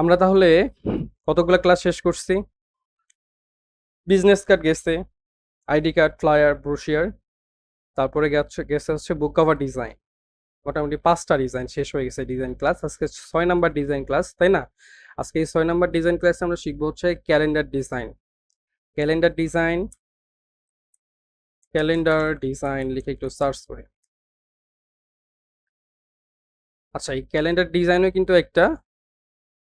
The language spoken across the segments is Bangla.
আমরা তাহলে কতগুলো ক্লাস শেষ করছি? বিজনেস কার্ড গেছে আইডি কার্ড ফ্লায়ার ব্রোশিয়ার তারপরে গেছে গেছে হচ্ছে বুক কভার ডিজাইন মোটামুটি পাঁচটা ডিজাইন শেষ হয়ে গেছে ডিজাইন ক্লাস আজকে ছয় নাম্বার ডিজাইন ক্লাস তাই না? আজকে এই ছয় নাম্বার ডিজাইন ক্লাসে আমরা শিখব হচ্ছে calendar design calendar design calendar design লিখে একটু সার্চ করে। আচ্ছা এই ক্যালেন্ডার ডিজাইনও কিন্তু একটা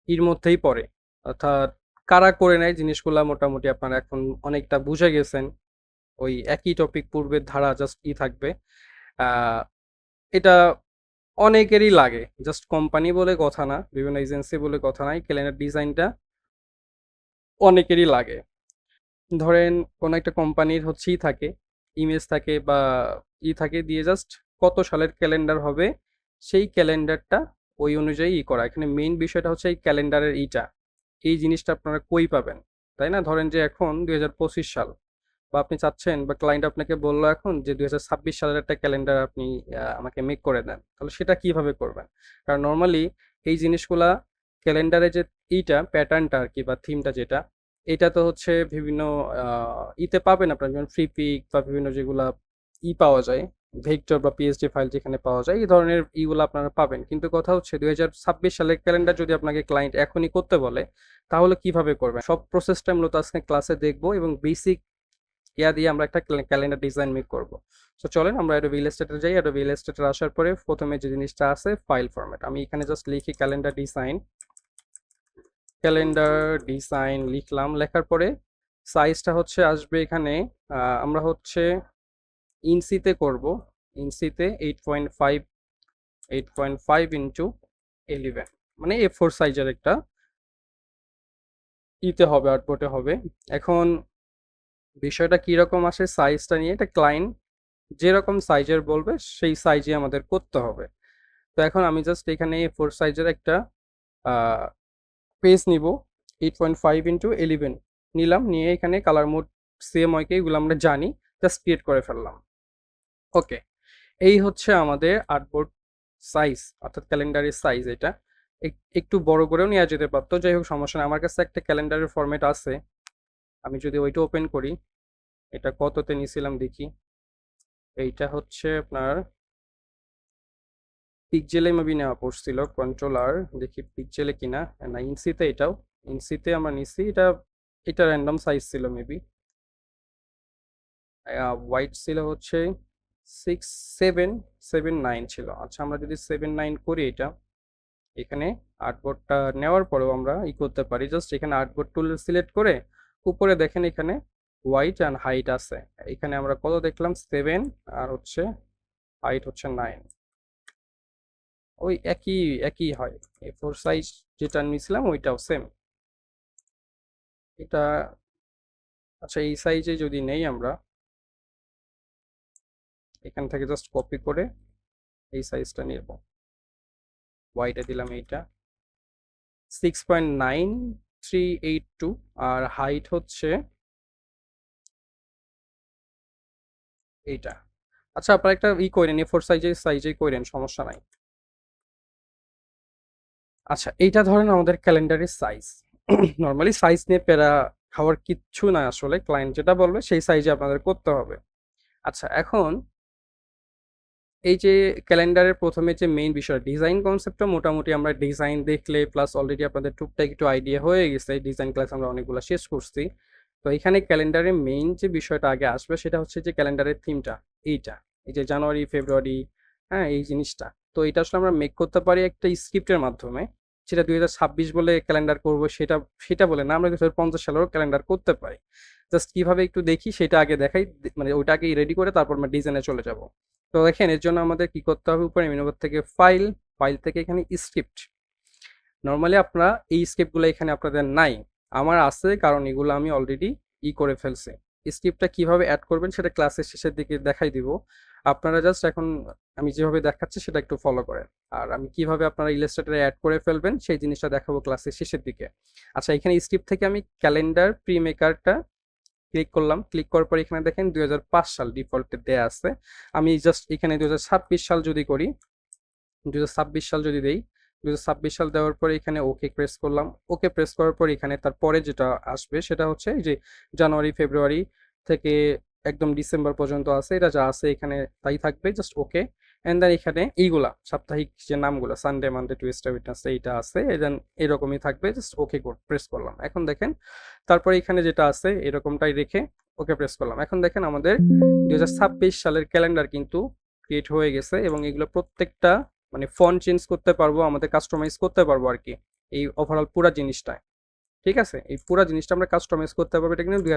এর মধ্যেই পড়ে। অর্থাৎ কারা করে নেয় জিনিসগুলা মোটামুটি আপনারা এখন অনেকটা বুঝে গেছেন। ওই একই টপিক পূর্বের ধারা জাস্ট ই থাকবে। এটা অনেকেরই লাগে। জাস্ট কোম্পানি বলে কথা না, বিভিন্ন এজেন্সি বলে কথা নাই ক্যালেন্ডার ডিজাইনটা অনেকেরই লাগে। ধরেন কোনো একটা কোম্পানির হচ্ছেই থাকে ইমেজ থাকে বা ই থাকে দিয়ে জাস্ট কত সালের ক্যালেন্ডার হবে, সেই ক্যালেন্ডারটা ওই অনুযায়ী ই করা। এখানে মেইন বিষয়টা হচ্ছে এই ক্যালেন্ডারের ইটা। এই জিনিসটা আপনারা কই পাবেন? তাই না? ধরেন যে এখন দুই হাজার পঁচিশ সাল বা আপনি চাচ্ছেন বা ক্লায়েন্ট আপনাকে বলল এখন যে দুই হাজার ছাব্বিশ সালের একটা ক্যালেন্ডার আপনি আমাকে মেক করে দেন। তাহলে সেটা কীভাবে করবেন? কারণ নর্মালি এই জিনিসগুলা ক্যালেন্ডারে যে ইটা প্যাটার্নটা আর কি বা থিমটা যেটা, এটা তো হচ্ছে বিভিন্ন ইতে পাবেন আপনার। যেমন ফ্রি পিক বা বিভিন্ন যেগুলা ই পাওয়া যায়। ভেক্টর বা পিএসডি ফাইল যেখানে পাওয়া যায়, এই ধরনের ইগুলো আপনারা পাবেন। কিন্তু কথা হচ্ছে দুই হাজার ছাব্বিশ সালের ক্যালেন্ডার যদি আপনাকে ক্লায়েন্ট এখনই করতে বলে, তাহলে কীভাবে করবেন? সব প্রসেসটা মূলত আজকে ক্লাসে দেখব এবং বেসিক ইয়া দিয়ে আমরা একটা ক্যালেন্ডার ডিজাইন মেক করব। সো চলেন আমরা একটা রিয়েল এস্টেটে যাই। একটা রিয়েল এস্টেটে আসার পরে প্রথমে যে জিনিসটা আছে ফাইল ফরম্যাট আমি এখানে জাস্ট লিখি ক্যালেন্ডার ডিজাইন ক্যালেন্ডার ডিজাইন লিখলাম। লেখার পরে সাইজটা হচ্ছে আসবে এখানে আমরা হচ্ছে ইঞ্চিতে করব, ইঞ্চিতে eight point five eight point five into eleven মানে এ ফোর সাইজের একটা ইতে হবে আউটপুটে হবে। এখন বিষয়টা কীরকম আসে সাইজটা নিয়ে, এটা ক্লায়েন্ট যেরকম সাইজের বলবে, সেই সাইজে আমাদের করতে হবে। তো এখন আমি জাস্ট এখানে এ ফোর সাইজের একটা পেজ নিব eight point five into eleven নিলাম, নিয়ে এখানে কালার মোড সেম হয় এগুলো আমরা জানি জাস্ট ক্রিয়েট করে ফেললাম। ওকে, এই হচ্ছে আমাদের আর্টবোর্ড সাইজ অর্থাৎ ক্যালেন্ডারের সাইজ এটা। এক- একটু বড় করেও নেওয়া যেতে পারতো, যাই হোক সমস্যা নেই। আমার কাছে একটা ক্যালেন্ডারের ফরম্যাট আছে। আমি যদি ওইটা ওপেন করি, এটা কততে নিছিলাম দেখি। এইটা হচ্ছে আপনার পিকজেলে মেবি নেওয়া পড়ছিল কন্ট্রোলার দেখি পিকজেলে কিনা। না ইনসিতে এটাও ইনসিতে আমরা নিছি এটা এটা র্যান্ডম সাইজ ছিল মেবি হোয়াইট ছিল হচ্ছে সিক্স সেভেন সেভেন নাইন ছিল। আচ্ছা আমরা যদি সেভেন নাইন করি এটা, এখানে আর্টবোর্ডটা নেওয়ার পরেও আমরা ই করতে পারি। জাস্ট এখানে আর্টবোর্ড টুল সিলেক্ট করে উপরে দেখেন এখানে হোয়াইট অ্যান্ড হাইট আছে। এখানে আমরা কত দেখলাম? সেভেন আর হচ্ছে হাইট হচ্ছে নাইন ওই একই একই হয়। এই ফোর সাইজ যেটা নিয়েছিলাম ওইটাও সেম এটা আচ্ছা এই সাইজে যদি নেই আমরা এখান থেকে জাস্ট কপি করে এই সাইজটা নেব। হোয়াইটে দিলাম এইটা। Six point nine three eight two আর হাইট হচ্ছে এইটা। আচ্ছা আপনারা একটা ই করেন এ ফোর সাইজের সাইজেই করেন সমস্যা নাই। আচ্ছা এইটা ধরেন আমাদের ক্যালেন্ডারের সাইজ নর্মালি সাইজ নিয়ে প্যারা খাওয়ার কিচ্ছু না আসলে। ক্লায়েন্ট যেটা বলবে, সেই সাইজে আপনাদের করতে হবে। আচ্ছা এখন এই যে ক্যালেন্ডারের প্রথমে যে মেইন বিষয় ডিজাইন কনসেপ্টটা মোটামুটি আমরা ডিজাইন দেখলে প্লাস অলরেডি আপনাদের টুকটাক একটু আইডিয়া হয়ে গেছে। ডিজাইন ক্লাস আমরা অনেকগুলো শেষ করছি। তো এখানে ক্যালেন্ডারের মেইন যে বিষয়টা আগে আসবে সেটা হচ্ছে যে ক্যালেন্ডারের থিমটা এইটা। এই যে জানুয়ারি, ফেব্রুয়ারি হ্যাঁ এই জিনিসটা। তো এটা আসলে আমরা মেক করতে পারি একটা স্ক্রিপ্টের মাধ্যমে। সেটা দুই ছাব্বিশ বলে ক্যালেন্ডার করব সেটা সেটা বলে না, আমরা দুই হাজার পঞ্চাশ সালেরও ক্যালেন্ডার করতে পারি। জাস্ট কীভাবে একটু দেখি সেটা আগে দেখাই মানে ওইটা আগে রেডি করে তারপর আমরা ডিজাইনে চলে যাব। তো দেখেন, এর জন্য আমাদের কি করতে হবে? উপরে মেনুবার থেকে ফাইল ফাইল থেকে এখানে স্ক্রিপ্ট। নর্মালি আপনারা এই স্ক্রিপ্টগুলো এখানে আপনাদের নাই। আমার আছে, কারণ এগুলো আমি অলরেডি ই করে ফেলছি। স্ক্রিপ্টটা কীভাবে অ্যাড করবেন সেটা ক্লাসের শেষের দিকে দেখাই দিব। আপনারা জাস্ট এখন আমি যেভাবে দেখাচ্ছি সেটা একটু ফলো করেন। আর আমি কীভাবে আপনারা ইলাস্ট্রেটরে অ্যাড করে ফেলবেন, সেই জিনিসটা দেখাবো ক্লাসের শেষের দিকে। আচ্ছা এখানে স্ক্রিপ্ট থেকে আমি ক্যালেন্ডার প্রি মেকারটা ক্লিক করলাম। ক্লিক করার পর এখানে দেখেন দুই হাজার পাঁচ সাল ডিফল্টে দেয়া আছে। আমি জাস্ট এখানে দুই হাজার ছাব্বিশ সাল যদি করি, দুই হাজার ছাব্বিশ সাল যদি দেই দু হাজার ছাব্বিশ সাল দেওয়ার পরে এখানে ওকে প্রেস করলাম। ওকে প্রেস করার পর এখানে তারপরে যেটা আসবে সেটা হচ্ছে যে জানুয়ারি, ফেব্রুয়ারি থেকে একদম ডিসেম্বর পর্যন্ত আছে। এটা যা আছে এখানে তাই থাকবে জাস্ট ওকে অ্যান্ড দেন এখানে এইগুলা, সাপ্তাহিক যে নামগুলো সানডে মানডে টুইস্টার উইটনেস এইটা আছে দেন এরকমই থাকবে জাস্ট ওকে প্রেস করলাম। এখন দেখেন, তারপরে এখানে যেটা আছে, এরকমটাই রেখে ওকে প্রেস করলাম। এখন দেখেন আমাদের দুই সালের ক্যালেন্ডার কিন্তু ক্রিয়েট হয়ে গেছে এবং এগুলো প্রত্যেকটা মানে ফন্ট চেঞ্জ করতে পারব, আমাদের কাস্টমাইজ করতে পারব আর কি, এই ওভারঅল পুরা জিনিসটায়। ঠিক আছে? এই পুরা জিনিসটা আমরা কাস্টমাইজ করতে পারব, এটা কিন্তু দুই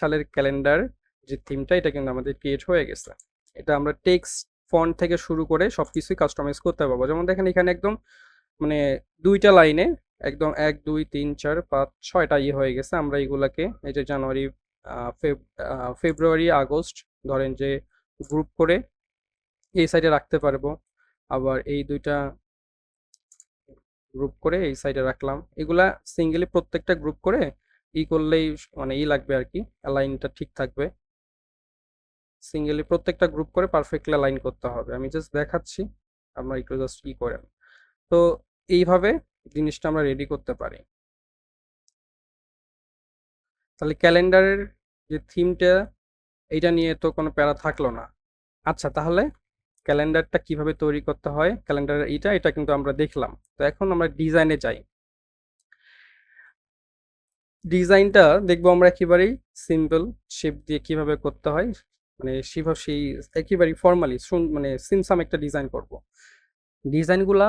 সালের ক্যালেন্ডার যে থিমটা এটা কিন্তু আমাদের ক্রিয়েট হয়ে গেছে। এটা আমরা টেক্সট ফন্ট থেকে শুরু করে সব কিছুই কাস্টমাইজ করতে পারব। যেমন দেখেন এখানে একদম মানে দুইটা লাইনে একদম এক, দুই, তিন, চার, পাঁচ, ছয়টা ইয়ে হয়ে গেছে। আমরা এইগুলাকে এই যে জানুয়ারি ফেব্রুয়ারি, আগস্ট ধরেন যে গ্রুপ করে এই সাইডে রাখতে পারব। আবার এই দুইটা গ্রুপ করে এই সাইডে রাখলাম। এগুলা সিঙ্গেলি প্রত্যেকটা গ্রুপ করে ই করলেই মানে ই লাগবে আর কি লাইনটা ঠিক থাকবে। সিঙ্গেলি প্রত্যেকটা গ্রুপ করে পারফেক্টলি লাইন করতে হবে। আমি জাস্ট দেখাচ্ছি, আপনারা একটু জাস্ট ই করেন। তো এইভাবে জিনিসটা আমরা রেডি করতে পারি। তাহলে ক্যালেন্ডারের যে থিমটা এইটা নিয়ে তো কোনো প্যারা থাকল না। আচ্ছা তাহলে ক্যালেন্ডারটা কীভাবে তৈরি করতে হয়? ক্যালেন্ডারের এটা এটা কিন্তু আমরা দেখলাম। তো এখন আমরা ডিজাইনে যাই। ডিজাইনটা দেখব আমরা একেবারেই সিম্পল শেপ দিয়ে কীভাবে করতে হয়। মানে সেভাবে সেই একেবারেই ফর্মালি মানে সিমসাম একটা ডিজাইন করব। ডিজাইনগুলা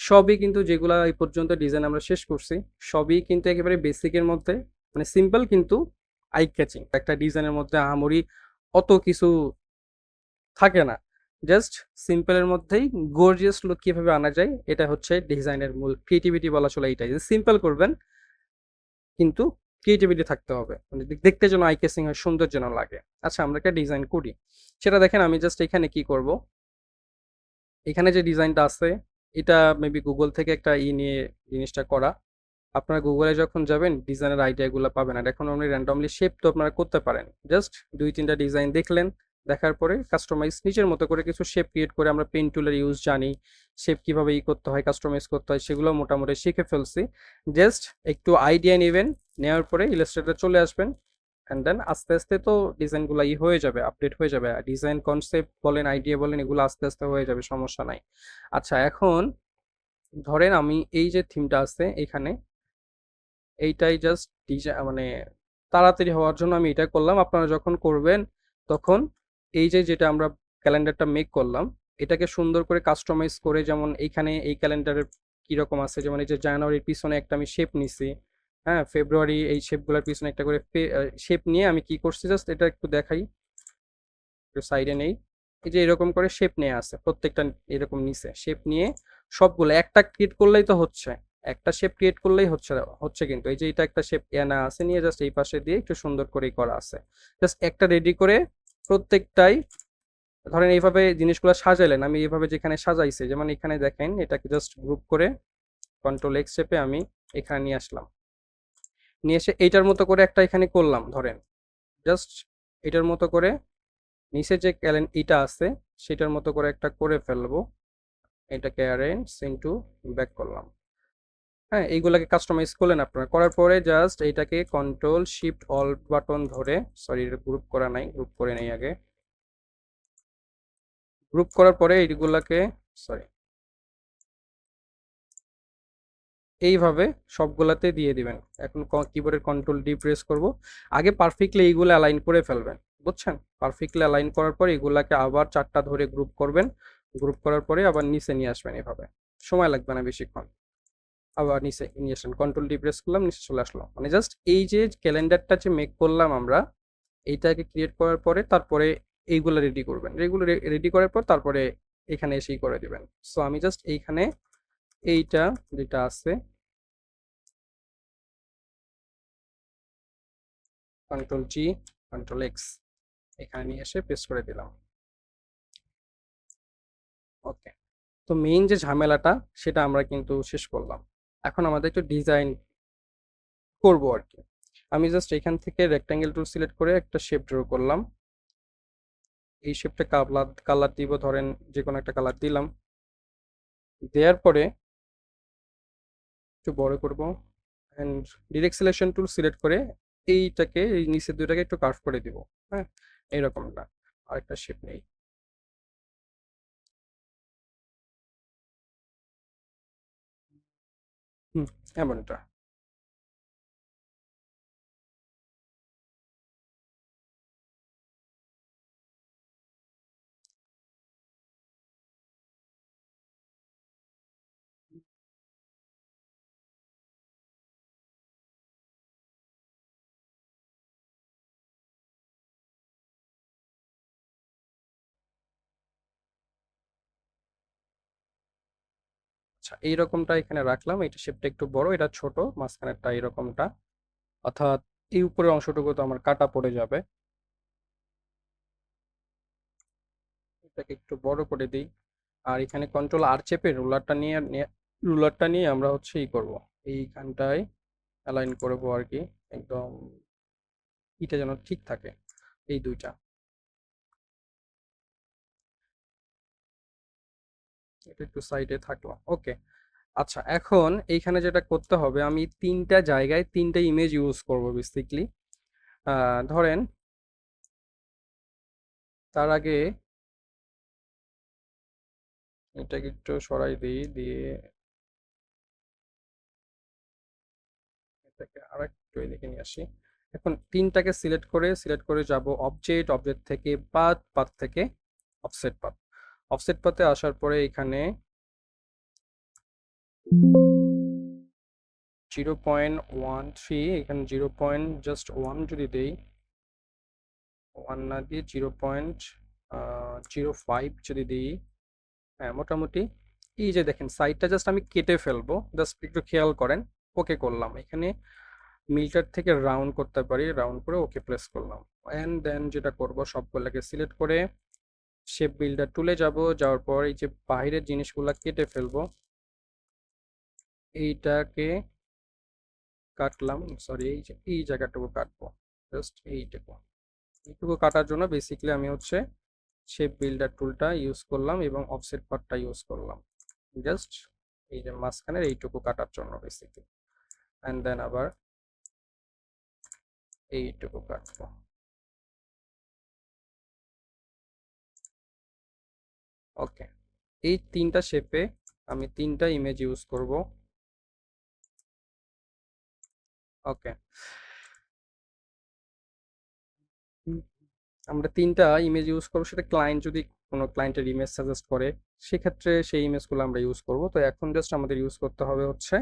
সবই কিন্তু যেগুলা এই পর্যন্ত ডিজাইন আমরা শেষ করছি, সবই কিন্তু একেবারে বেসিকের মধ্যে মানে সিম্পল কিন্তু আই ক্যাচিং একটা ডিজাইনের মধ্যে আহামরি অত কিছু থাকে না। জাস্ট সিম্পলের মধ্যেই গর্জিয়াস লুক কীভাবে আনা যায়, এটা হচ্ছে ডিজাইনের মূল ক্রিয়েটিভিটি বলা চলে এইটাই। যে সিম্পল করবেন, কিন্তু ক্রিয়েটিভিটি থাকতে হবে। মানে দেখতে যেন আই কেসিং হয়, সুন্দর যেন লাগে। আচ্ছা আমরা একটা ডিজাইন করি। সেটা দেখেন, আমি জাস্ট এখানে কি করব? এখানে যে ডিজাইনটা আছে, এটা মেবি গুগল থেকে একটা ই নিয়ে জিনিসটা করা। আপনারা গুগলে যখন যাবেন ডিজাইনের আইডিয়াগুলো পাবেন। আর এখন আপনি র্যান্ডমলি শেপ তো আপনারা করতে পারেন। জাস্ট দুই, তিনটা ডিজাইন দেখলেন, দেখার পরে কাস্টমাইজ নিজের মতো করে কিছু শেপ ক্রিয়েট করে আমরা পেন টুলের ইউজ জানি শেপ কীভাবে ই করতে হয় কাস্টমাইজ করতে হয়, সেগুলো মোটামুটি শিখে ফেলছি। জাস্ট একটু আইডিয়া নেবেন নেওয়ার পরে ইলাস্ট্রেটর চলে আসবেন। অ্যান্ড দেন আস্তে আস্তে তো ডিজাইনগুলো ই হয়ে যাবে, আপডেট হয়ে যাবে। ডিজাইন কনসেপ্ট বলেন আইডিয়া বলেন, এগুলো আস্তে আস্তে হয়ে যাবে, সমস্যা নাই। আচ্ছা এখন ধরেন আমি এই যে থিমটা আছে এখানে, এইটাই জাস্ট ডিজাইন মানে তাড়াতাড়ি হওয়ার জন্য আমি এটা করলাম। আপনারা যখন করবেন, তখন এই যে যেটা আমরা ক্যালেন্ডারটা মেক করলাম, এটাকে সুন্দর করে কাস্টমাইজ করে যেমন এইখানে এই ক্যালেন্ডারের কীরকম আছে, যেমন এই যে জানুয়ারির পিছনে একটা আমি শেপ নিছি হ্যাঁ ফেব্রুয়ারি এই শেপগুলোর পিছনে একটা করে শেপ নিয়ে আমি কি করছি জাস্ট এটা একটু দেখাই। একটু সাইডে নেই। এই যে এরকম করে শেপ নিয়ে আছে, প্রত্যেকটা এরকম নিচে। শেপ নিয়ে সবগুলো, একটা ক্রিয়েট করলেই তো হচ্ছে। একটা শেপ ক্রিয়েট করলেই হচ্ছে হচ্ছে কিন্তু। এই যে এটা একটা শেপ এনা আছে, নিয়ে জাস্ট এই পাশে দিয়ে একটু সুন্দর করেই করা আছে। জাস্ট একটা রেডি করে প্রত্যেকটাই ধরেন এইভাবে জিনিসগুলো সাজাইলেন। আমি এইভাবে যেখানে সাজাইছি, যেমন এখানে দেখেন, এটাকে জাস্ট গ্রুপ করে কন্ট্রোল এক্স শেপে আমি এখানে নিয়ে আসলাম। নিয়ে এসে এইটার মতো করে একটা এখানে করলাম, ধরেন। জাস্ট এটার মতো করে নিচে যে ক্যালেন ইটা আছে, সেটার মতো করে একটা করে ফেলব। এটাকে অ্যারেঞ্জ ইন্টু ব্যাক করলাম। হ্যাঁ এইগুলাকে কাস্টমাইজ করলেন আপনারা। করার পরে জাস্ট এইটাকে কন্ট্রোল শিফট অল বাটন ধরে সরি গ্রুপ করা নাই গ্রুপ করে নেই আগে। গ্রুপ করার পরে এইগুলাকে সরি এইভাবে সবগুলাতে দিয়ে দিবেন। এখন কিবোর্ডের কন্ট্রোল ডি প্রেস করব। আগে পারফেক্টলি এইগুলো অ্যালাইন করে ফেলবেন, বুঝছেন? পারফেক্টলি অ্যালাইন করার পর এগুলাকে আবার চারটা ধরে গ্রুপ করবেন। গ্রুপ করার পরে আবার নিচে নিয়ে আসবেন এভাবে। সময় লাগবে না বেশিক্ষণ। আবার নিচে নিয়ে আসলেন কন্ট্রোল ডি প্রেস করলাম, নিচে চলে আসলো। মানে জাস্ট এই যে ক্যালেন্ডারটা যে মেক করলাম আমরা, এইটাকে ক্রিয়েট করার পরে তারপরে এইগুলো রেডি করবেন। এগুলো রেডি করার পর তারপরে এখানে এসেই করে দিবেন। সো আমি জাস্ট এইখানে এইটা যেটা আছে। কন্ট্রোল জি কন্ট্রোল এক্স এখানে নিয়ে এসে পেস্ট করে দিলাম। ওকে তো মেইন যে ঝামেলাটা, সেটা আমরা কিন্তু শেষ করলাম। এখন আমাদের একটু ডিজাইন করব আর কি। আমি জাস্ট এখান থেকে রেক্টাঙ্গেল টুল সিলেক্ট করে একটা শেপ ড্র করলাম। এই শেপটা কালার কালার দিব, ধরেন যে কোনো একটা কালার দিলাম। দেওয়ার পরে একটু বড় করব। And direct selection tool select করে এইটাকে, এই নিচের দুইটাকে একটু কার্ভ করে দিব। হ্যাঁ এইরকমটা আরেকটা শেপ নেই। হুম, এমনটা। আচ্ছা এইরকমটা এখানে রাখলাম। এটা শেপটা একটু বড়, এটা ছোট, মাঝখানেরটা এইরকমটা। অর্থাৎ এই উপরের অংশটুকু তো আমার কাটা পড়ে যাবে। এটাকে একটু বড় করে দিই। আর এখানে কন্ট্রোল আর চেপে রুলারটা নিয়ে রুলারটা নিয়ে আমরা হচ্ছে ই করব। এইখানটায় অ্যালাইন করব আর কি, একদম এটা যেন ঠিক থাকে, এই দুইটা। একটু সাইডে থাকল। ওকে আচ্ছা এখন এইখানে যেটা করতে হবে, আমি তিনটা জায়গায় তিনটা ইমেজ ইউজ করব বেসিকলি ধরেন তার আগে এটাকে একটু সরাই দিই, দিয়ে এটাকে আরেকটু এদিকে নিয়ে আসি। এখন তিনটাকে সিলেক্ট করে সিলেক্ট করে যাব অবজেক্ট অবজেক্ট থেকে পাথ পাথ থেকে অফসেট পাথ অফসেট পাতে আসার পরে এখানে জিরো পয়েন্ট ওয়ান থ্রি এখানে জিরো পয়েন্ট জাস্ট ওয়ান যদি দেই ওয়ান না দিয়ে জিরো পয়েন্ট জিরো ফাইভ যদি দিই হ্যাঁ মোটামুটি। এই যে দেখেন সাইডটা জাস্ট আমি কেটে ফেলব জাস্ট একটু খেয়াল করেন ওকে করলাম। এখানে মিটার থেকে রাউন্ড করতে পারি রাউন্ড করে ওকে প্রেস করলাম। অ্যান্ড দেন যেটা করব, সবগুলোকে সিলেক্ট করে শেপ বিল্ডার টুলে যাব, যাওয়ার পর এই যে বাইরের জিনিসগুলো কেটে ফেলব। এইটাকে কাটলাম সরি এই যে, এই জায়গাটুকু কাটবো। জাস্ট এইটুকু। এইটুকু কাটার জন্য বেসিক্যালি আমি হচ্ছে শেপ বিল্ডার টুলটা ইউজ করলাম এবং অফসেট পার্টটা ইউজ করলাম। জাস্ট এই যে মাঝখানের এইটুকু কাটার জন্য বেসিক্যালি অ্যান্ড দেন আবার এইটুকু কাটবো। ওকে। এই তিনটা শেপে আমি তিনটা ইমেজ ইউজ করব। ওকে। আমরা তিনটা ইমেজ ইউজ করব, সেটা ক্লায়েন্ট যদি কোনো ক্লায়েন্টের ইমেজ সাজেস্ট করে, সেক্ষেত্রে সেই ইমেজগুলো আমরা ইউজ করব। তো এখন জাস্ট আমাদের ইউজ করতে হবে হচ্ছে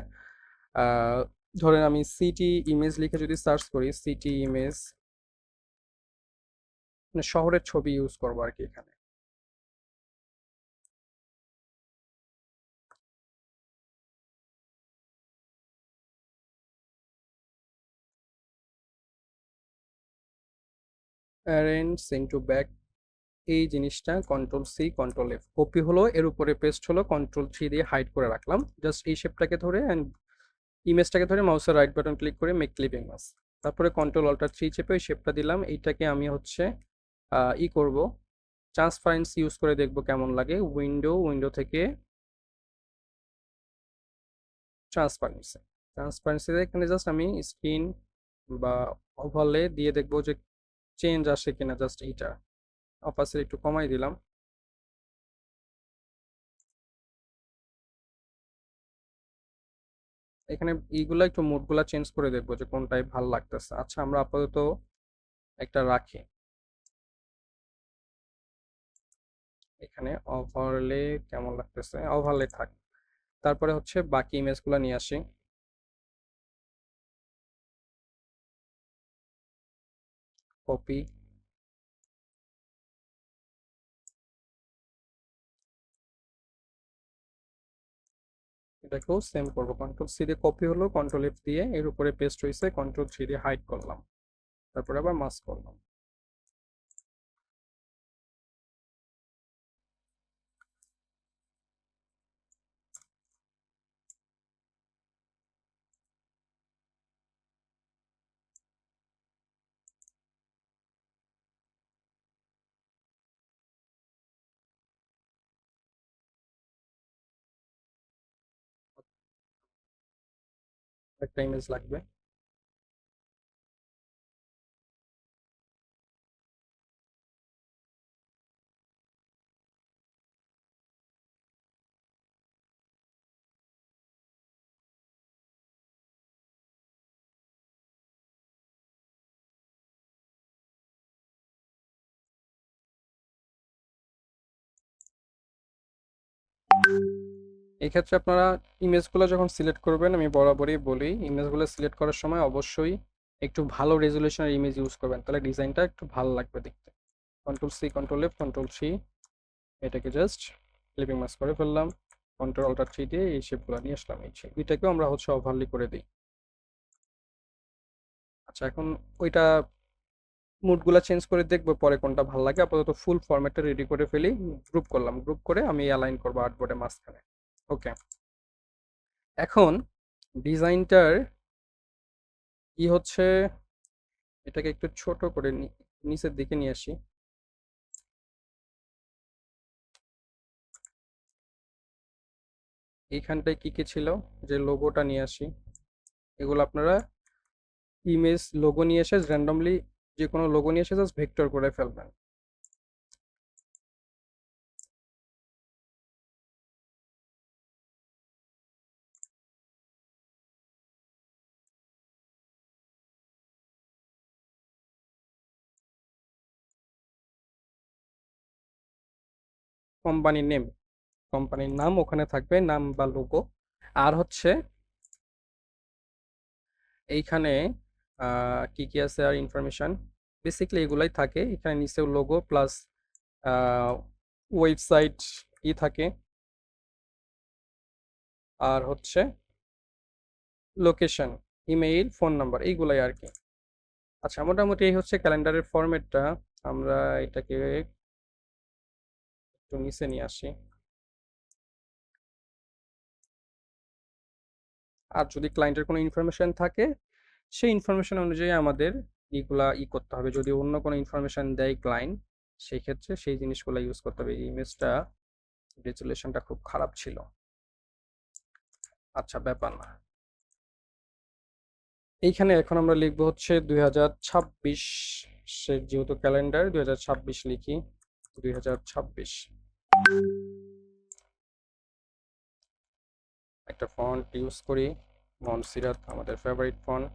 ধরেন আমি সিটি ইমেজ লিখে যদি সার্চ করি সিটি ইমেজ মানে শহরের ছবি ইউজ করব আর কি এখানে। অ্যারেঞ্জ ইনটু ব্যাক এই জিনিসটা control C control F copy হলো, এর উপরে পেস্ট হলো কন্ট্রোল থ্রি দিয়ে হাইড করে রাখলাম। জাস্ট এই শেপটাকে ধরে অ্যান্ড ইমেজটাকে ধরে মাউসের রাইট বাটন ক্লিক করে মেক ক্লিপিং মাস তারপরে কন্ট্রোল অল্টার থ্রি চেপে ওই শেপটা দিলাম। এইটাকে আমি হচ্ছে ই করব। ট্রান্সপারেন্স ইউজ করে দেখব কেমন লাগে। উইন্ডো উইন্ডো থেকে ট্রান্সপারেন্সি ট্রান্সপারেন্সিতে এখানে জাস্ট আমি স্ক্রিন বা ওভারলে দিয়ে দেখব যে চেঞ্জ আসে কিনা জাস্ট এইটা। অপাসের একটু কমাই দিলাম। এখানে এইগুলা একটু মুডগুলা চেঞ্জ করে দেখব যে কোনটাই ভালো লাগতেছে। আচ্ছা আমরা আপাতত একটা রাখি। এখানে ওভারলে কেমন লাগতেছে? ওভারলে থাক। তারপরে হচ্ছে বাকি ইমেজগুলো নিয়ে আসি। কপি এটাকেও সেম করব। কন্ট্রোল সি দিয়ে কপি হলো কন্ট্রোল এফ দিয়ে এর উপরে পেস্ট হয়েছে কন্ট্রোল সি দিয়ে হাইড করলাম। তারপরে আবার মাস্ক করলাম। একটা ইমেজ লাগবে এই ক্ষেত্রে আপনারা ইমেজগুলো যখন সিলেক্ট করবেন, আমি বরাবরই বলি, ইমেজগুলো সিলেক্ট করার সময় অবশ্যই একটু ভালো রেজুলেশনের ইমেজ ইউজ করবেন। তাহলে ডিজাইনটা একটু ভালো লাগবে দেখতে। Control C control F control C এটাকে জাস্ট ক্লিপিং মাস করে ফেললাম। কন্ট্রোল অল্টার থ্রি দিয়ে এই শেপগুলো নিয়ে আসলাম, এই। দুইটাকেও আমরা হচ্ছে ওভারলি করে দিই। আচ্ছা এখন ওইটা মুডগুলো চেঞ্জ করে দেখব পরে কোনটা ভালো লাগে। আপাতত ফুল ফরম্যাটটা রেডি করে ফেলি গ্রুপ করলাম। গ্রুপ করে আমি অ্যালাইন করব আর্টবোর্ডের মাঝখানে। ওকে। এখন ডিজাইনটার কি হচ্ছে, এটাকে একটু ছোট করে নিচের দিকে নিয়ে আসি। এইখানটায় কি কি ছিল? যে লোগোটা নিয়ে আসি। এগুলো আপনারা ইমেজ লোগো নিয়ে এসে র্যান্ডমলি যে কোনো লোগো নিয়ে এসে জাস্ট ভেক্টর করে ফেলবেন। কোম্পানির নেম, কোম্পানির নাম ওখানে থাকবে, নাম বা লোগো আর হচ্ছে এইখানে কি কি আছে আর ইনফরমেশন বেসিক্যালি এগুলাই থাকে। এখানে নিচেও লোগো প্লাস ওয়েবসাইট ই থাকে। আর হচ্ছে লোকেশন ইমেইল ফোন নাম্বার এইগুলাই আর কি। আচ্ছা মোটামুটি এই হচ্ছে ক্যালেন্ডারের ফরম্যাটটা আমরা এটাকে একটু নিচে নিয়ে আসি। আর যদি ক্লায়েন্টের কোনো ইনফরমেশন থাকে, সেই ইনফরমেশন অনুযায়ী আমাদের ইগুলা ই করতে হবে। যদি অন্য কোনো ইনফরমেশন দেয় ক্লায়েন্ট সেই ক্ষেত্রে সেই জিনিসগুলো ইউজ করতে হবে। ইমেজটা রেজুলেশনটা খুব খারাপ ছিল। আচ্ছা ব্যাপার না। এইখানে এখন আমরা লিখব হচ্ছে দুই হাজার ছাব্বিশ যেহেতু ক্যালেন্ডার দুই হাজার ছাব্বিশ লিখি, দুই হাজার ছাব্বিশ। একটা ফন্ট ইউজ করি মনসিরাত আমাদের ফেভারিট ফন্ট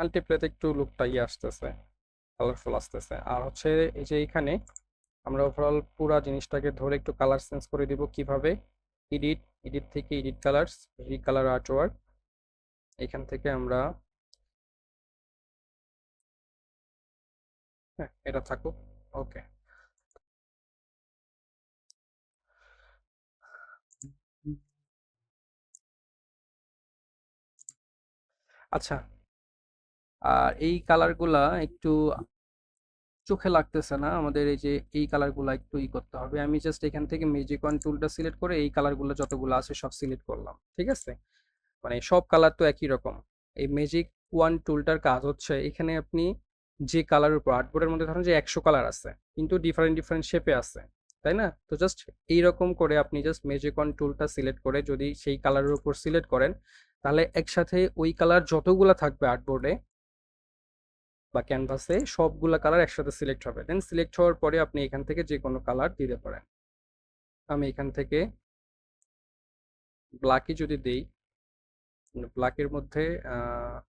মাল্টিপ্লেতে একটু লুকটা ইয়ে আসতেছে কালারফুল আসতেছে। আর হচ্ছে এই যে এখানে আমরা ওভারঅল পুরা জিনিসটাকে ধরে একটু কালার চেঞ্জ করে দিব কীভাবে? এডিট এডিট থেকে এডিট কালার্স রিকালার আর্টওয়ার্ক এখান থেকে আমরা হ্যাঁ এটা থাকুক, ওকে। আচ্ছা আর এই কালারগুলা একটু চোখে লাগতেছে না। আমাদের এই যে, এই কালারগুলো একটু ই করতে হবে। আমি জাস্ট এখান থেকে ম্যাজিক ওয়ান টুলটা সিলেক্ট করে এই কালারগুলো যতগুলো আছে সব সিলেক্ট করলাম, ঠিক আছে? মানে সব কালার তো একই রকম। এই ম্যাজিক ওয়ান টুলটার কাজ হচ্ছে, এখানে আপনি যে কালারের উপর আর্টবোর্ডের মধ্যে ধরেন যে একশো কালার আছে, কিন্তু ডিফারেন্ট ডিফারেন্ট শেপে আছে, তাই না? তো জাস্ট এইরকম করে আপনি জাস্ট ম্যাজিক ওয়ান টুলটা সিলেক্ট করে যদি সেই কালারের উপর সিলেক্ট করেন, তাহলে একসাথে ওই কালার যতগুলো থাকবে আর্টবোর্ডে বা ক্যানভাসে সবগুলা কালার একসাথে সিলেক্ট হবে। দেন সিলেক্ট হওয়ার পরে আপনি এখান থেকে যে কোনো কালার দিতে পারেন। আমি এখান থেকে ব্ল্যাকই যদি দেই ব্ল্যাকের মধ্যে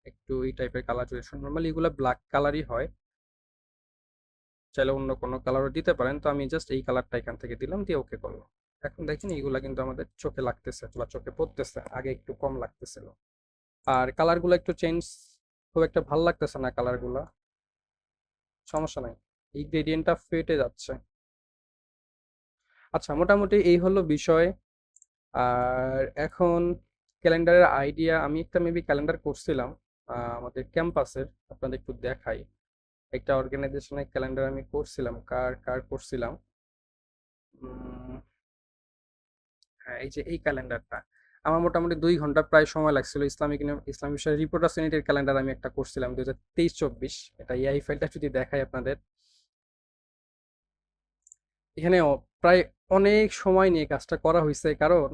একটু এই টাইপের কালার যদি নর্মালি এগুলো ব্ল্যাক কালারই হয়। চাইলে অন্য কোনো কালারও দিতে পারেন। তো আমি জাস্ট এই কালারটা এখান থেকে দিলাম, দিয়ে ওকে করলাম এখন দেখেন এইগুলা কিন্তু আমাদের চোখে লাগতেছে বা চোখে পড়তেছে, আগে একটু কম লাগতেছিল। আর কালারগুলো একটু চেঞ্জ খুব একটা ভালো লাগতেছে না কালারগুলো সমস্যা নাই। এই গ্রেডিয়েন্টটা ফেটে যাচ্ছে। আচ্ছা মোটামুটি এই হলো বিষয়। আর এখন ক্যালেন্ডারের আইডিয়া আমি একটা মেবি ক্যালেন্ডার করছিলাম আমাদের ক্যাম্পাসের আপনাদের একটু দেখাই। একটা অর্গানাইজেশনের ক্যালেন্ডার আমি করছিলাম, কার কার করছিলাম? হ্যাঁ এই যে এই ক্যালেন্ডারটা আমার মোটামুটি দুই ঘণ্টা প্রায় সময় লাগছিল। ইসলামিক ইসলাম বিষয়ের রিপোর্টার্স ইউনিটের ক্যালেন্ডার আমি একটা করছিলাম দুই হাজার তেইশ চব্বিশ এটা এই ফাইলটা যদি দেখাই আপনাদের। এখানে প্রায় অনেক সময় নিয়ে কাজটা করা হয়েছে কারণ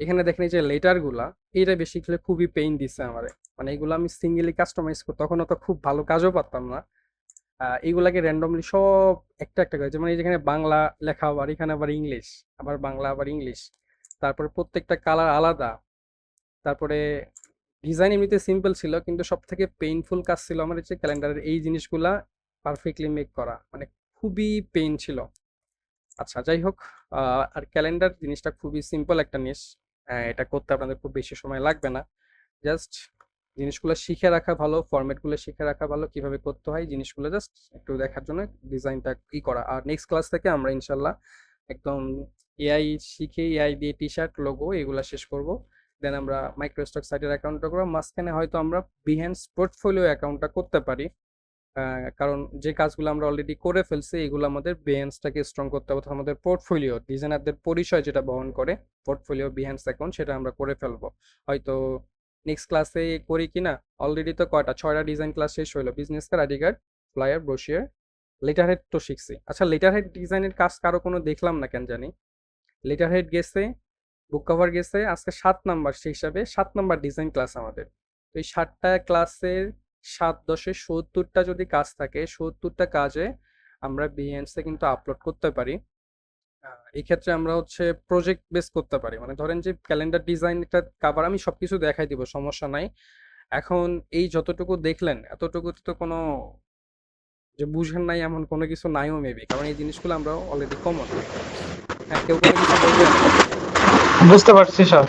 এখানে দেখেন যে লেটারগুলা এটা বেশি খেলে খুবই পেইন দিছে আমারে। মানে এগুলো আমি সিঙ্গেলি কাস্টমাইজ করতে তখন তো খুব ভালো কাজও পারতাম না। এইগুলাকে র্যান্ডমলি সব একটা একটা করে এই যেখানে বাংলা লেখা আবার এখানে আবার ইংলিশ আবার বাংলা আবার ইংলিশ তারপরে প্রত্যেকটা কালার আলাদা। তারপরে ডিজাইন এমনিতে সিম্পল ছিল, কিন্তু সব থেকে পেইনফুল কাজ ছিল আমার হচ্ছে ক্যালেন্ডারের এই জিনিসগুলা পারফেক্টলি মেক করা। মানে খুবই পেইন ছিল। আচ্ছা যাই হোক আর ক্যালেন্ডার জিনিসটা খুবই সিম্পল একটা জিনিস। এটা করতে আপনাদের খুব বেশি সময় লাগবে না। জাস্ট জিনিসগুলো শিখে রাখা ভালো ফরম্যাটগুলো শিখে রাখা ভালো, কীভাবে করতে হয় জিনিসগুলো জাস্ট একটু দেখার জন্য ডিজাইনটা ই করা। আর নেক্সট ক্লাস থেকে আমরা ইনশাল্লাহ একদম এআই শিখে এআই দিয়ে টি শার্ট লোগো এগুলা শেষ করব। দেন আমরা মাইক্রোস্টক সাইটের অ্যাকাউন্টটা করব। মাঝখানে হয়তো আমরা বিহ্যান্স পোর্টফোলিও অ্যাকাউন্টটা করতে পারি। কারণ যে কাজগুলো আমরা অলরেডি করে ফেলছি, এগুলো আমাদের বিহ্যান্সটাকে স্ট্রং করতে হবে আমাদের পোর্টফোলিও ডিজাইনারদের পরিচয় যেটা বহন করে পোর্টফোলিও বিহ্যান্স অ্যাকাউন্ট সেটা আমরা করে ফেলব। হয়তো নেক্সট ক্লাসে করি কিনা অলরেডি তো কয়টা? ছয়টা ডিজাইন ক্লাস শেষ হলো business card ID card flyer brochure letterhead তো শিখছি। আচ্ছা লেটার হেড ডিজাইনের কাজ কারও কোনো দেখলাম না কেন জানি? লেটার হেড গেছে বুক কভার গেছে, আজকে সাত নাম্বার সেই হিসাবে সাত নাম্বার ডিজাইন ক্লাস আমাদের। তো এই সাতটা ক্লাসের সাত দশে সত্তরটা যদি কাজ থাকে, সত্তরটা কাজে আমরা বিএনসে কিন্তু আপলোড করতে পারি। এই ক্ষেত্রে আমরা হচ্ছে প্রজেক্ট বেস করতে পারি। মানে ধরেন যে ক্যালেন্ডার ডিজাইনটা কাভার আমি সবকিছু দেখাই দিব, সমস্যা নাই। এখন এই যতটুকু দেখলেন এতটুকু তো কোনো যে বুঝেন নাই এমন কোনো কিছু নাইও মেবি কারণ এই জিনিসগুলো আমরা অলরেডি কমন কেউ কোনো কিছু বলবেন বুঝতে পারছি সব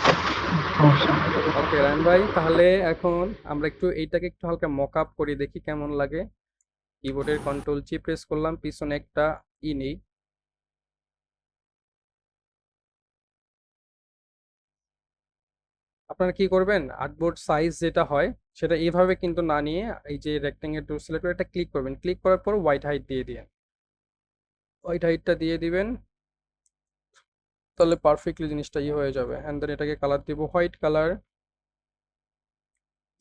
ওকে রায়ন ভাই তাহলে এখন আমরা একটু এইটাকে একটু হালকা মক আপ করে দেখি কেমন লাগে। কিবোর্ডের কন্ট্রোল জি প্রেস করলাম পিছনে একটা ই নেই। আপনারা কি করবেন? আর্টবোর্ড সাইজ যেটা হয় সেটা এইভাবে কিন্তু না নিয়ে এই যে রেক্টেঙ্গেল টুল সিলেক্ট করে এটা ক্লিক করবেন। ক্লিক করার পর হোয়াইট হাইট দিয়ে দিন হোয়াইট হাইটটা দিয়ে দিবেন। তাহলে পারফেক্টলি জিনিসটা ই হয়ে যাবে। অ্যান্ড দেন এটাকে কালার দিব হোয়াইট কালার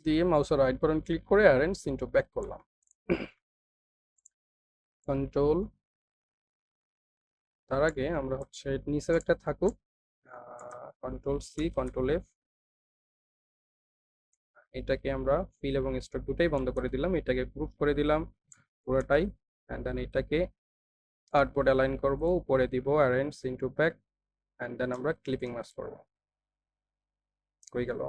দিয়ে মাউসের রাইট বাটন ক্লিক করে অ্যারেঞ্জ ইনটু ব্যাক করলাম। কন্ট্রোল তার আগে আমরা হচ্ছে নিচের একটা থাকুক। কন্ট্রোল সি কন্ট্রোল এফ এটাকে আমরা ফিল এবং স্টক দুটাই বন্ধ করে দিলাম। এটাকে গ্রুপ করে দিলাম পুরোটাই। অ্যান্ড দেন এটাকে আর্টবোর্ড অ্যালাইন করব, উপরে দিব arrange into back and then আমরা ক্লিপিং মাস করব হয়ে গেল?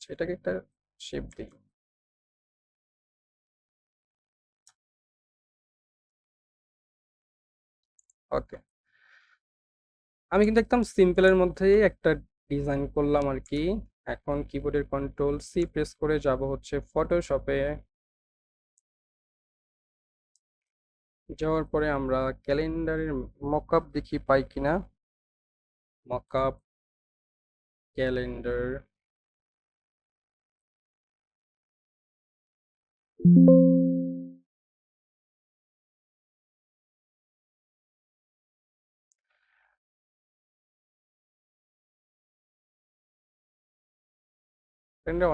সেটাকে একটা শেপ দিই। ওকে আমি কিন্তু একদম সিম্পলের মধ্যেই একটা ডিজাইন করলাম আর কি। এখন কিবোর্ডের কন্ট্রোল সি প্রেস করে যাব হচ্ছে ফটোশপে যাওয়ার পরে আমরা ক্যালেন্ডারের মকআপ দেখি পাই কিনা। Mockup, calendar.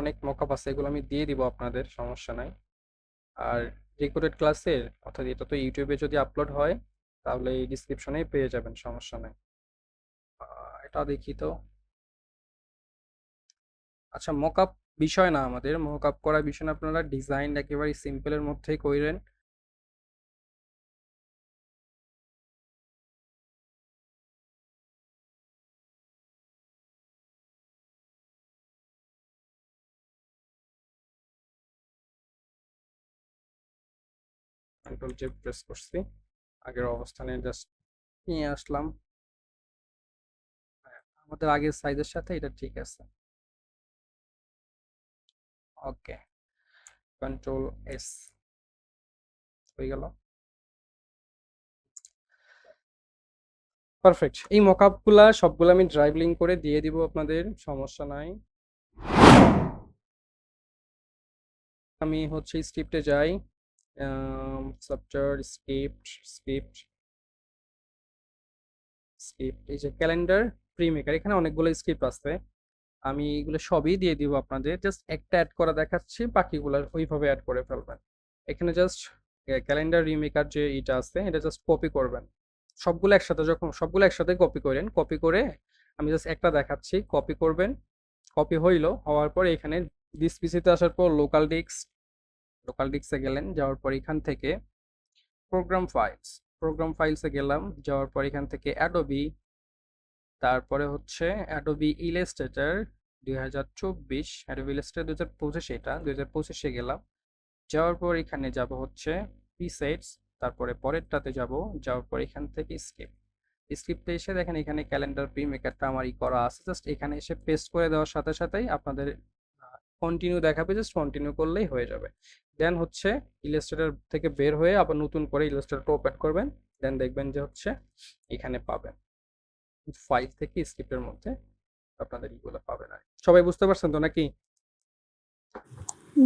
অনেক মকআপ আছে, এগুলো আমি দিয়ে দিব আপনাদের, সমস্যা নাই। আর রেকর্ডেড ক্লাসের অর্থাৎ এটা তো ইউটিউবে যদি আপলোড হয়, তাহলে এই ডিসক্রিপশনে পেয়ে যাবেন, সমস্যা নেই। এটা দেখি তো। আচ্ছা মকআপ বিষয় না আমাদের। মকআপ করা বিষয় আপনারা ডিজাইন একেবারে সিম্পলের মধ্যেই কইরেন। কন্ট্রোল জে প্রেস করছি, আগের অবস্থানে জাস্ট নিয়ে আসলাম। আমাদের আগের সাইজের সাথে এটা ঠিক আছে। ওকে কন্ট্রোল এস হয়ে গেল। পারফেক্ট এই মকআপগুলা সবগুলো আমি ড্রাইভ লিঙ্ক করে দিয়ে দিব আপনাদের, সমস্যা নাই। আমি হচ্ছে স্ক্রিপ্টে যাই। সফটওয়্যার স্ক্রিপ্ট স্ক্রিপ্ট স্ক্রিপ্ট এই যে ক্যালেন্ডার প্রি মেকার এখানে অনেকগুলো স্ক্রিপ্ট আছে। আমি এগুলো সবই দিয়ে দিব আপনাদের। জাস্ট একটা অ্যাড করা দেখাচ্ছি, বাকিগুলো ওইভাবে অ্যাড করে ফেলবেন। এখানে জাস্ট ক্যালেন্ডার রিমেকার যে এটা আছে, এটা জাস্ট কপি করবেন। সবগুলো একসাথে যখন, সবগুলো একসাথে কপি করেন কপি করে আমি জাস্ট একটা দেখাচ্ছি কপি করবেন। কপি হইল, হওয়ার পর এখানে দিস পিসিতে আসার পর লোকাল ডিস্ক লোকাল ডিস্কে গেলেন, যাওয়ার পর এখান থেকে প্রোগ্রাম ফাইলস প্রোগ্রাম ফাইলসে গেলাম, যাওয়ার পর এখান থেকে অ্যাডোবি তারপরে হচ্ছে অ্যাডোবি ইলাস্ট্রেটর দুই হাজার চব্বিশ অ্যাডোবি ইলাস্ট্রেটর দুই হাজার পঁচিশ এটা, দুই হাজার পঁচিশে গেলাম। যাওয়ার পর এখানে যাব হচ্ছে প্রিসেটস তারপরে পরেরটাতে যাব, যাওয়ার পর এখান থেকে স্কিপ স্ক্রিপ্টে এসে দেখেন এখানে ক্যালেন্ডার প্রি মেকারটা আমার ই করা আছে জাস্ট এখানে এসে পেস্ট করে দেওয়ার সাথে সাথেই আপনাদের কন্টিনিউ দেখাবে জাস্ট কন্টিনিউ করলেই হয়ে যাবে। দেন হচ্ছে ইলাস্ট্রেটর থেকে বের হয়ে আবার নতুন করে ইলাস্ট্রেটর ওপেন করবেন। দেন দেখবেন যে হচ্ছে এখানে পাবেন। ফাইল থেকে স্ক্রিপ্টের মধ্যে আপনাদের ইগুলো পাবেন আর সবাই বুঝতে পারছেন তো নাকি?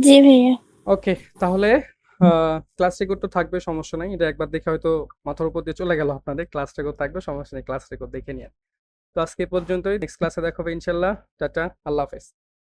জি ভাইয়া। ওকে তাহলে ক্লাস রেকর্ড তো থাকবে সমস্যা নাই। এটা একবার দেখে হয়তো মাথার উপর দিয়ে চলে গেল আপনাদের। ক্লাস রেকর্ড থাকবে সমস্যা নেই। ক্লাস রেকর্ড দেখে নিন তো আজকে পর্যন্তই। নেক্সট ক্লাসে দেখাবে ইনশাল্লাহ। টাটা আল্লাহ হাফেজ।